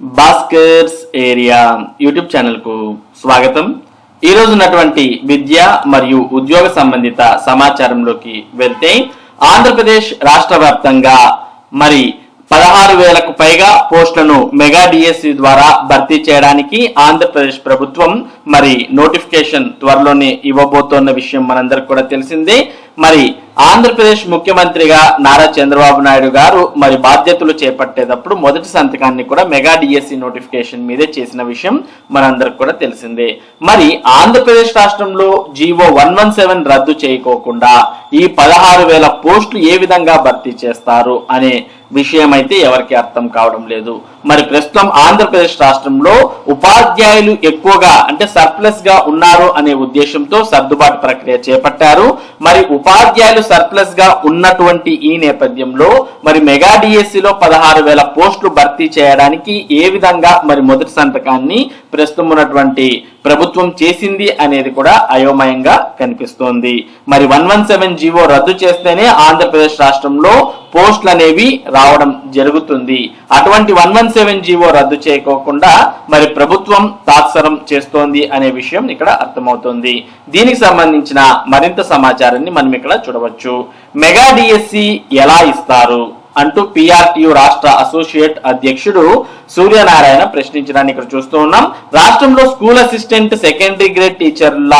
Bhaskar's area YouTube ఛానల్కు స్వాగతం. ఈ ఉన్నటువంటి విద్య మరియు ఉద్యోగ సంబంధిత సమాచారంలోకి వెళ్తే ఆంధ్రప్రదేశ్ రాష్ట్ర వ్యాప్తంగా మరి పదహారు వేలకు పైగా పోస్టులను మెగా డిఎస్సి ద్వారా భర్తీ చేయడానికి ఆంధ్రప్రదేశ్ ప్రభుత్వం మరి నోటిఫికేషన్ త్వరలోనే ఇవ్వబోతోన్న విషయం మనందరికి కూడా తెలిసిందే. మరి ఆంధ్రప్రదేశ్ ముఖ్యమంత్రిగా నారా చంద్రబాబు నాయుడు గారు మరి బాధ్యతలు చేపట్టేటప్పుడు మొదటి సంతకాన్ని కూడా మెగా డిఎస్సి నోటిఫికేషన్ మీదే చేసిన విషయం మనందరికి కూడా తెలిసిందే. మరి ఆంధ్రప్రదేశ్ రాష్ట్రంలో జీవో వన్ వన్ సెవెన్ రద్దు చేయకోకుండా ఈ పదహారు వేల పోస్టులు ఏ విధంగా భర్తీ చేస్తారు అనే విషయం అయితే ఎవరికి అర్థం కావడం లేదు. మరి ప్రస్తుతం ఆంధ్రప్రదేశ్ రాష్ట్రంలో ఉపాధ్యాయులు ఎక్కువగా అంటే సర్ప్లస్గా ఉన్నారు అనే ఉద్దేశంతో సర్దుబాటు ప్రక్రియ చేపట్టారు. మరి ఉపాధ్యాయులు సర్ప్లస్గా ఉన్నటువంటి ఈ నేపథ్యంలో మరి మెగా డిఎస్సి లో పదహారు వేల పోస్టులు భర్తీ చేయడానికి ఏ విధంగా మరి మొదటి సంతకాన్ని ప్రస్తుతం ఉన్నటువంటి ప్రభుత్వం చేసింది అనేది కూడా అయోమయంగా కనిపిస్తోంది. మరి వన్ వన్ సెవెన్ జీవో రద్దు చేస్తేనే ఆంధ్రప్రదేశ్ రాష్ట్రంలో పోస్టులు అనేవి రావడం జరుగుతుంది. అటువంటి వన్ వన్ సెవెన్ జీవో రద్దు చేయకోకుండా మరి ప్రభుత్వం తాత్సరం చేస్తోంది అనే విషయం ఇక్కడ అర్థమవుతుంది. దీనికి సంబంధించిన మరింత సమాచారాన్ని మనం ఇక్కడ చూడవచ్చు. మెగా డిఎస్సి ఎలా ఇస్తారు? అంటూ పిఆర్టీయు రాష్ట్ర అసోసియేట్ అధ్యక్షుడు సూర్యనారాయణ ప్రశ్నించడాన్ని ఇక్కడ చూస్తూ ఉన్నాం. రాష్ట్రంలో స్కూల్ అసిస్టెంట్ సెకండరీ గ్రేడ్ టీచర్ల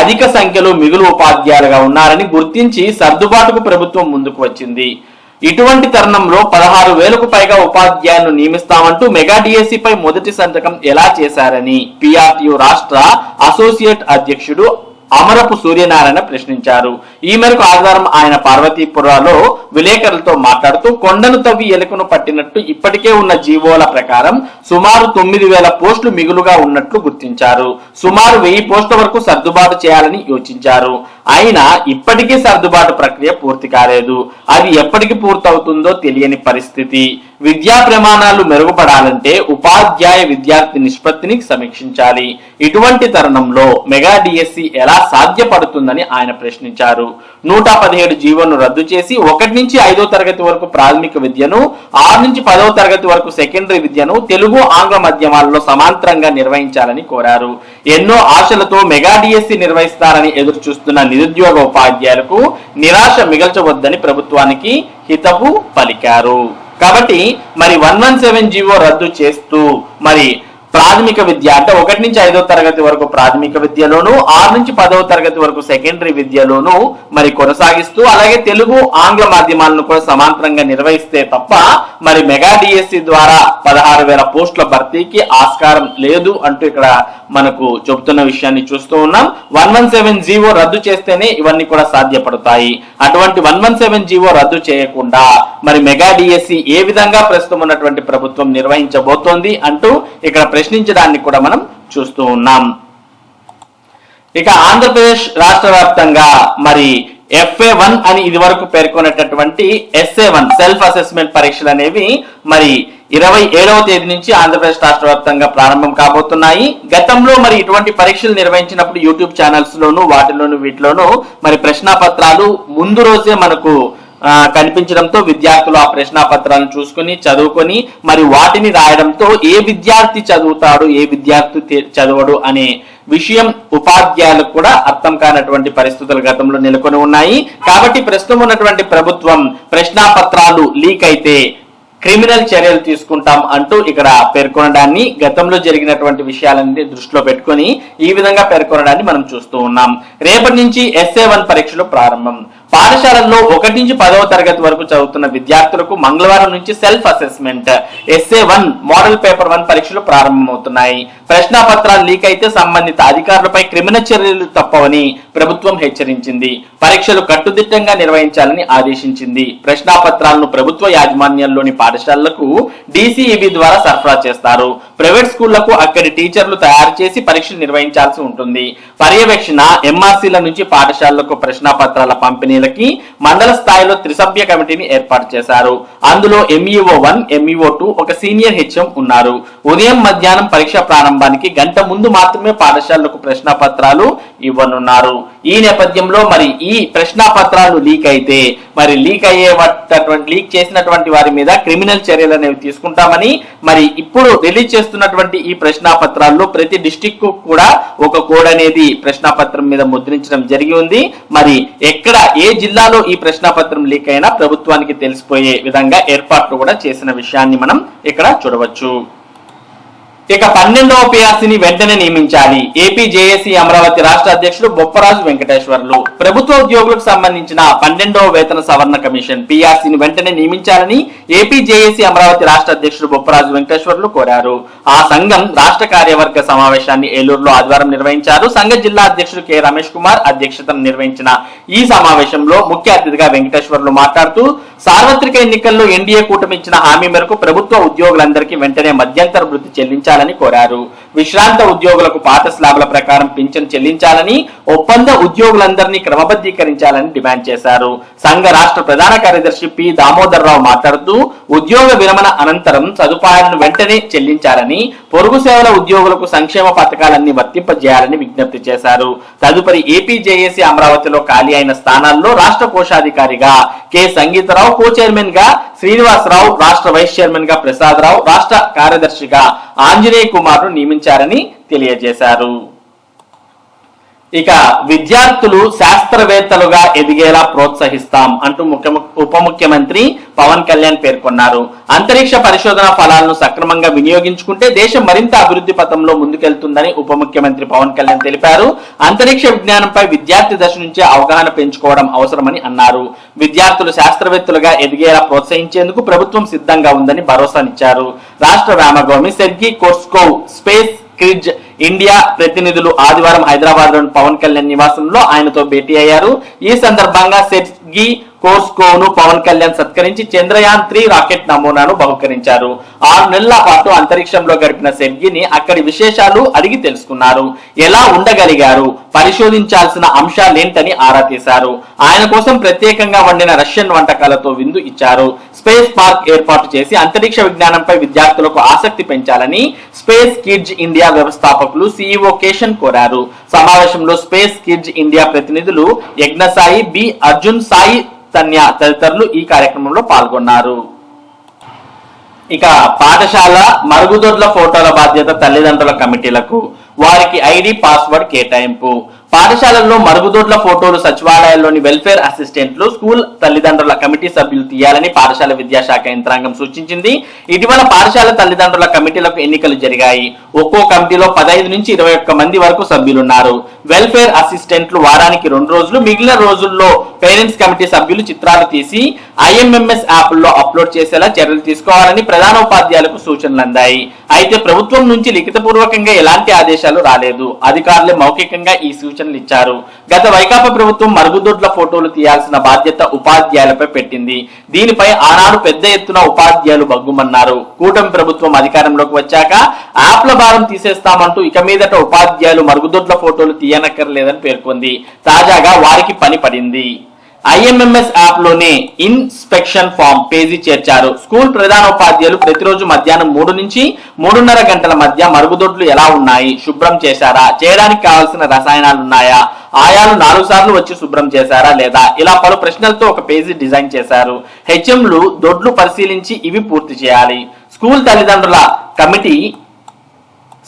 అధిక సంఖ్యలో మిగులు ఉపాధ్యాయులుగా ఉన్నారని గుర్తించి సర్దుబాటుకు ప్రభుత్వం ముందుకు వచ్చింది. ఇటువంటి తరుణంలో పదహారు వేలకు పైగా ఉపాధ్యాయులను నియమిస్తామంటూ మెగా డిఎస్సి పై మొదటి సంతకం ఎలా చేశారని పిఆర్టీయు రాష్ట్ర అసోసియేట్ అధ్యక్షుడు అమరపు సూర్యనారాయణ ప్రశ్నించారు. ఈ మేరకు ఆదివారం ఆయన పార్వతీపురాలో విలేకరులతో మాట్లాడుతూ కొండను తవ్వి ఎలుకను పట్టినట్టు ఇప్పటికే ఉన్న జీవోల ప్రకారం సుమారు తొమ్మిది వేల పోస్టులు మిగులుగా ఉన్నట్లు గుర్తించారు. సుమారు వెయ్యి పోస్టుల వరకు సర్దుబాటు చేయాలని యోచించారు. అయినా ఇప్పటికీ సర్దుబాటు ప్రక్రియ పూర్తి కాలేదు. అది ఎప్పటికి పూర్తవుతుందో తెలియని పరిస్థితి. విద్యా ప్రమాణాలు మెరుగుపడాలంటే ఉపాధ్యాయ విద్యార్థి నిష్పత్తిని సమీక్షించాలి. ఇటువంటి తరుణంలో మెగా డిఎస్సి ఎలా సాధ్యపడుతుందని ఆయన ప్రశ్నించారు. నూట పదిహేడు జీవోను రద్దు చేసి ఒకటి నుంచి ఐదో తరగతి వరకు ప్రాథమిక విద్యను ఆరు నుంచి పదవ తరగతి వరకు సెకండరీ విద్యను తెలుగు ఆంగ్ల మాధ్యమాల్లో సమాంతరంగా నిర్వహించాలని కోరారు. ఎన్నో ఆశలతో మెగా డిఎస్సి నిర్వహిస్తారని ఎదురు చూస్తున్న నిరుద్యోగ ఉపాధ్యాయులకు నిరాశ మిగల్చవద్దని ప్రభుత్వానికి హితవు పలికారు. కాబట్టి మరి వన్ వన్ సెవెన్ జీవో రద్దు చేస్తూ మరి ప్రాథమిక విద్య అంటే ఒకటి నుంచి ఐదో తరగతి వరకు ప్రాథమిక విద్యలోను ఆరు నుంచి పదవ తరగతి వరకు సెకండరీ విద్యలోను మరి కొనసాగిస్తూ అలాగే తెలుగు ఆంగ్ల మాధ్యమాలను కూడా సమాంతరంగా నిర్వహిస్తే తప్ప మరి మెగా డిఎస్సి ద్వారా పదహారు వేల పోస్టుల భర్తీకి ఆస్కారం లేదు అంటూ ఇక్కడ మనకు చెబుతున్న విషయాన్ని చూస్తూ ఉన్నాం. వన్ వన్ సెవెన్ జీవో రద్దు చేస్తేనే ఇవన్నీ కూడా సాధ్యపడతాయి. అటువంటి వన్ వన్ సెవెన్ జీవో రద్దు చేయకుండా మరి మెగా డిఎస్సి ఏ విధంగా ప్రస్తుతం ఉన్నటువంటి ప్రభుత్వం నిర్వహించబోతోంది అంటూ ఇక్కడ ప్రశ్నించడాన్ని కూడా మనం చూస్తూ ఉన్నాం. ఇక ఆంధ్రప్రదేశ్ రాష్ట్ర వ్యాప్తంగా మరి ఎఫ్ఏ వన్ అని ఇది వరకు పేర్కొనేటటువంటి S A one self assessment పరీక్షలు అనేవి మరి ఇరవై ఏడవ తేదీ నుంచి ఆంధ్రప్రదేశ్ రాష్ట్ర వ్యాప్తంగా ప్రారంభం కాబోతున్నాయి. గతంలో మరి ఇటువంటి పరీక్షలు నిర్వహించినప్పుడు యూట్యూబ్ ఛానల్స్ లోను వాటిలోను వీటిలోను మరి ప్రశ్నాపత్రాలు ముందు రోజే మనకు కనిపించడంతో విద్యార్థులు ఆ ప్రశ్నాపత్రాలను చూసుకొని చదువుకొని మరి వాటిని రాయడంతో ఏ విద్యార్థి చదువుతాడు ఏ విద్యార్థి చదవడు అనే విషయం ఉపాధ్యాయులకు కూడా అర్థం కానటువంటి పరిస్థితులు గతంలో నెలకొని ఉన్నాయి. కాబట్టి ప్రస్తుతం ఉన్నటువంటి ప్రభుత్వం ప్రశ్నాపత్రాలు లీక్ అయితే క్రిమినల్ చర్యలు తీసుకుంటాం అంటూ ఇక్కడ పేర్కొనడాన్ని గతంలో జరిగినటువంటి విషయాలన్నీ దృష్టిలో పెట్టుకొని ఈ విధంగా పేర్కొనడాన్ని మనం చూస్తూ ఉన్నాం. రేపటి నుంచి ఎస్ఏ వన్ పరీక్షలు ప్రారంభం. పాఠశాలల్లో ఒకటి నుంచి పదవ తరగతి వరకు చదువుతున్న విద్యార్థులకు మంగళవారం నుంచి self assessment S A one model paper one పరీక్షలు ప్రారంభమవుతున్నాయి. ప్రశ్నాపత్రాలు లీక్ అయితే సంబంధిత అధికారులపై క్రిమినల్ చర్యలు తప్పవని ప్రభుత్వం హెచ్చరించింది. పరీక్షలు కట్టుదిట్టంగా నిర్వహించాలని ఆదేశించింది. ప్రశ్నాపత్రాలను ప్రభుత్వ యాజమాన్యంలోని పాఠశాలలకు డిసిఇబి ద్వారా సరఫరా చేస్తారు. ప్రైవేట్ స్కూళ్ళకు అక్కడి టీచర్లు తయారు చేసి పరీక్షలు నిర్వహించాల్సి ఉంటుంది. పర్యవేక్షణ ఎంఆర్సీల నుంచి పాఠశాలలకు ప్రశ్నాపత్రాల పంపిణీలకి మండల స్థాయిలో త్రిసభ్య కమిటీని ఏర్పాటు చేశారు. అందులో ఎంఈఓ వన్ ఎంఈఓ టూ ఒక సీనియర్ హెచ్ఎం ఉన్నారు. ఉదయం మధ్యాహ్నం పరీక్ష ప్రారంభం ప్రారంభానికి గంట ముందు మాత్రమే పాఠశాలలకు ప్రశ్నాపత్రాలు ఇవ్వనున్నారు. ఈ నేపథ్యంలో మరి ఈ ప్రశ్నాపత్రాలు లీక్ అయితే మరి లీక్ అయ్యేటటువంటి లీక్ చేసినటువంటి వారి మీద క్రిమినల్ చర్యలు అనేవి తీసుకుంటామని మరి ఇప్పుడు రిలీజ్ చేస్తున్నటువంటి ఈ ప్రశ్నాపత్రాల్లో ప్రతి డిస్టిక్ కూడా ఒక కోడ్ అనేది ప్రశ్నాపత్రం మీద ముద్రించడం జరిగి ఉంది. మరి ఎక్కడ ఏ జిల్లాలో ఈ ప్రశ్నాపత్రం లీక్ అయినా ప్రభుత్వానికి తెలిసిపోయే విధంగా ఏర్పాట్లు కూడా చేసిన విషయాన్ని మనం ఇక్కడ చూడవచ్చు. ఇక పన్నెండవ పిఆర్సీని వెంటనే నియమించాలి. ఏపీ జేఏసీ అమరావతి రాష్ట్ర అధ్యక్షుడు బొప్పరాజు వెంకటేశ్వర్లు. ప్రభుత్వ ఉద్యోగులకు సంబంధించిన పన్నెండవ వేతన సవరణ కమిషన్ పిఆర్సీని వెంటనే నియమించాలని ఏపీ జేఏసీ అమరావతి రాష్ట్ర అధ్యక్షుడు బొప్పరాజు వెంకటేశ్వర్లు కోరారు. ఆ సంఘం రాష్ట్ర కార్యవర్గ సమావేశాన్ని ఏలూరులో ఆదివారం నిర్వహించారు. సంఘ జిల్లా అధ్యక్షుడు కె రమేష్ కుమార్ అధ్యక్షతను నిర్వహించిన ఈ సమావేశంలో ముఖ్య అతిథిగా వెంకటేశ్వర్లు మాట్లాడుతూ సార్వత్రిక ఎన్నికల్లో ఎన్డీఏ కూటమి ఇచ్చిన హామీ మేరకు ప్రభుత్వ ఉద్యోగులందరికీ వెంటనే మధ్యంతర వృత్తి చెల్లించాలని కోరారు. విశ్రాంత ఉద్యోగులకు పాత స్లాబ్ల ప్రకారం పింఛన్ చెల్లించాలని ఒప్పంద ఉద్యోగులందరినీ క్రమబద్ధీకరించాలని డిమాండ్ చేశారు. సంఘ రాష్ట్ర ప్రధాన కార్యదర్శి పి. దామోదర్ రావు మాట్లాడుతూ ఉద్యోగ విరమణ అనంతరం సదుపాయాలను వెంటనే చెల్లించాలని పొరుగు సేవల ఉద్యోగులకు సంక్షేమ పథకాలన్నీ వర్తింపజేయాలని విజ్ఞప్తి చేశారు. తదుపరి ఏపీ జేఏసీ అమరావతిలో ఖాళీ అయిన స్థానాల్లో రాష్ట్ర కోశాధికారిగా కె. సంగీతరావు కో చైర్మన్గా శ్రీనివాసరావు రాష్ట్ర వైస్ చైర్మన్గా ప్రసాద్ రావు రాష్ట్ర కార్యదర్శిగా ఆంజనేయ కుమార్ను నియమించారని తెలియజేశారు. ఇక విద్యార్థులు శాస్త్రవేత్తలుగా ఎదిగేలా ప్రోత్సహిస్తాం అంటూ ముఖ్య ఉప ముఖ్యమంత్రి పవన్ కళ్యాణ్ పేర్కొన్నారు. అంతరిక్ష పరిశోధన ఫలాలను సక్రమంగా వినియోగించుకుంటే దేశం మరింత అభివృద్ధి పథంలో ముందుకెళ్తుందని ఉప ముఖ్యమంత్రి పవన్ కళ్యాణ్ తెలిపారు. అంతరిక్ష విజ్ఞానంపై విద్యార్థి దశ నుంచే అవగాహన పెంచుకోవడం అవసరమని అన్నారు. విద్యార్థులు శాస్త్రవేత్తలుగా ఎదిగేలా ప్రోత్సహించేందుకు ప్రభుత్వం సిద్ధంగా ఉందని భరోసానిచ్చారు. రాష్ట్ర వ్యామగోమి Sergei Korskov Space Kidz India ప్రతినిధులు ఆదివారం హైదరాబాద్లోని పవన్ కళ్యాణ్ నివాసంలో ఆయనతో భేటీ అయ్యారు. ఈ సందర్భంగా సెర్గి కోర్స్కోను పవన్ కళ్యాణ్ సత్కరించి చంద్రయాన్ త్రీ రాకెట్ నమూనాను బహుకరించారు. ఆరు నెలల పాటు అంతరిక్షంలో గడిపిన సెర్గిని అక్కడి విశేషాలు అడిగి తెలుసుకున్నారు. ఎలా ఉండగలిగారు? పరిశోధించాల్సిన అంశాలేంటని ఆరా తీశారు. ఆయన కోసం ప్రత్యేకంగా వండిన రష్యన్ వంటకాలతో విందు ఇచ్చారు. స్పేస్ పార్క్ ఏర్పాటు చేసి అంతరిక్ష విజ్ఞానంపై విద్యార్థులకు ఆసక్తి పెంచాలని స్పేస్ కిడ్జ్ ఇండియా వ్యవస్థాపకులు సిఇఓ కేషన్ కోరారు. సమావేశంలో స్పేస్ కిడ్జ్ ఇండియా ప్రతినిధులు యజ్ఞసాయి బి అర్జున్ సాయి తన్య తదితరులు ఈ కార్యక్రమంలో పాల్గొన్నారు. ఇక పాఠశాల మరుగుదొడ్ల ఫోటోల బాధ్యత తల్లిదండ్రుల కమిటీలకు వారికి ఐడి పాస్వర్డ్ కేటాయింపు. పాఠశాలల్లో మరుగుదొడ్ల ఫోటోలు సచివాలయాల్లోని వెల్ఫేర్ అసిస్టెంట్లు స్కూల్ తల్లిదండ్రుల కమిటీ సభ్యులు తీయాలని పాఠశాల విద్యాశాఖ యంత్రాంగం సూచించింది. ఇటీవల పాఠశాల తల్లిదండ్రుల కమిటీలకు ఎన్నికలు జరిగాయి. ఒక్కో కమిటీలో పదహైదు నుంచి ఇరవై ఒక్క మంది వరకు సభ్యులున్నారు. వెల్ఫేర్ అసిస్టెంట్లు వారానికి రెండు రోజులు మిగిలిన రోజుల్లో పేరెంట్స్ కమిటీ సభ్యులు చిత్రాలు తీసి ఐఎంఎంఎస్ యాప్లో అప్లోడ్ చేసేలా చర్యలు తీసుకోవాలని ప్రధాన ఉపాధ్యాయులకు సూచనలు అందాయి. అయితే ప్రభుత్వం నుంచి లిఖితపూర్వకంగా ఎలాంటి ఆదేశాలు రాలేదు. అధికారులే మౌఖికంగా ఈ సూచనలు ఇచ్చారు. గత వైకాపా ప్రభుత్వం మరుగుదొడ్ల ఫోటోలు తీయాల్సిన బాధ్యత ఉపాధ్యాయులపై పెట్టింది. దీనిపై ఆనాడు పెద్ద ఎత్తున ఉపాధ్యాయులు భగ్గుమన్నారు. కూటమి ప్రభుత్వం అధికారంలోకి వచ్చాక యాప్ల భారం తీసేస్తామంటూ ఇక మీదట ఉపాధ్యాయులు మరుగుదొడ్ల ఫోటోలు తీయనక్కర్లేదని పేర్కొంది. తాజాగా వారికి పని పడింది. ఐఎంఎంఎస్ యాప్లోనే ఇన్స్పెక్షన్ ఫామ్ పేజీ చేర్చారు. స్కూల్ ప్రధానోపాధ్యాయులు ప్రతిరోజు మధ్యాహ్నం మూడు నుంచి మూడున్నర గంటల మధ్య మరుగుదొడ్లు ఎలా ఉన్నాయి? శుభ్రం చేశారా? చేయడానికి కావాల్సిన రసాయనాలు ఉన్నాయా? ఆయాలు నాలుగు సార్లు వచ్చి శుభ్రం చేశారా లేదా? ఇలా పలు ప్రశ్నలతో ఒక పేజీ డిజైన్ చేశారు. హెచ్ఎంలు దొడ్లు పరిశీలించి ఇవి పూర్తి చేయాలి. స్కూల్ తల్లిదండ్రుల కమిటీ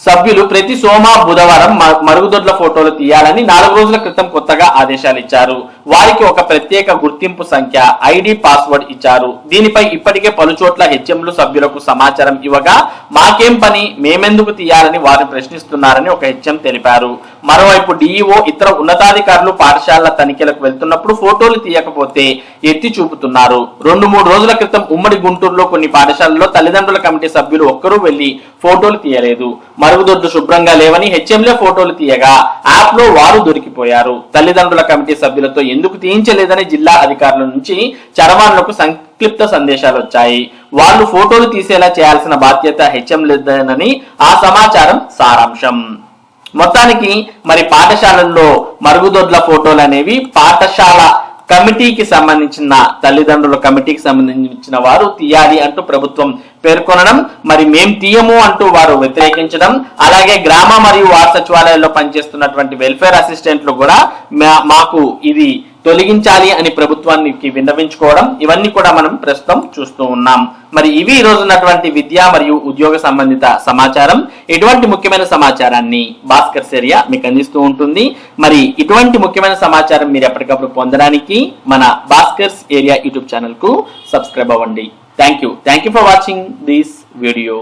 సభ్యులు ప్రతి సోమ బుధవారం మరుగుదొడ్ల ఫోటోలు తీయాలని నాలుగు రోజుల క్రితం కొత్తగా ఆదేశాలు ఇచ్చారు. వారికి ఒక ప్రత్యేక గుర్తింపు సంఖ్య ఐడి పాస్వర్డ్ ఇచ్చారు. దీనిపై ఇప్పటికే పలు చోట్ల హెచ్ఎంలు సభ్యులకు సమాచారం ఇవ్వగా మాకేం పని? మేమెందుకు తీయాలని వారిని ప్రశ్నిస్తున్నారని ఒక హెచ్ఎం తెలిపారు. మరోవైపు డిఈఓ ఇతర ఉన్నతాధికారులు పాఠశాలల తనిఖీలకు వెళ్తున్నప్పుడు ఫోటోలు తీయకపోతే ఎత్తి చూపుతున్నారు. రెండు మూడు రోజుల క్రితం ఉమ్మడి గుంటూరులో కొన్ని పాఠశాలల్లో తల్లిదండ్రుల కమిటీ సభ్యులు ఒక్కరూ వెళ్ళి ఫోటోలు తీయలేదు. మరుగుదొడ్లు శుభ్రంగా లేవని హెచ్ఎంలే ఫోటోలు తీయగా యాప్లో వారు దొరికిపోయారు. తల్లిదండ్రుల కమిటీ సభ్యులతో ఎందుకు తీయించలేదని జిల్లా అధికారుల నుంచి చరవాణులకు సంక్లిప్త సందేశాలు వచ్చాయి. వాళ్ళు ఫోటోలు తీసేలా చేయాల్సిన బాధ్యత హెచ్ఎం లేదనని ఆ సమాచారం సారాంశం. మొత్తానికి మరి పాఠశాలల్లో మరుగుదొడ్ల ఫోటోలు అనేవి పాఠశాల కమిటీకి సంబంధించిన తల్లిదండ్రుల కమిటీకి సంబంధించిన వారు తీయాలి అంటూ ప్రభుత్వం పేర్కొనడం మరి మేం తీయము అంటూ వారు వ్యతిరేకించడం అలాగే గ్రామ మరియు వార్డు సచివాలయాల్లో పనిచేస్తున్నటువంటి వెల్ఫేర్ అసిస్టెంట్లు కూడా మా- మాకు ఇది తొలగించాలి అని ప్రభుత్వానికి విన్నవించుకోవడం ఇవన్నీ కూడా మనం ప్రస్తుతం చూస్తూ ఉన్నాం. మరి ఇవి ఈ రోజు ఉన్నటువంటి విద్య మరియు ఉద్యోగ సంబంధిత సమాచారం. ఇటువంటి ముఖ్యమైన సమాచారాన్ని భాస్కర్ సెరియా మీకు అందిస్తూ ఉంటుంది. మరి ఇటువంటి ముఖ్యమైన సమాచారం మీరు ఎప్పటికప్పుడు పొందడానికి మన భాస్కర్స్ ఏరియా యూట్యూబ్ ఛానల్కు సబ్స్క్రైబ్ అవ్వండి. Thank you thank you for watching this video.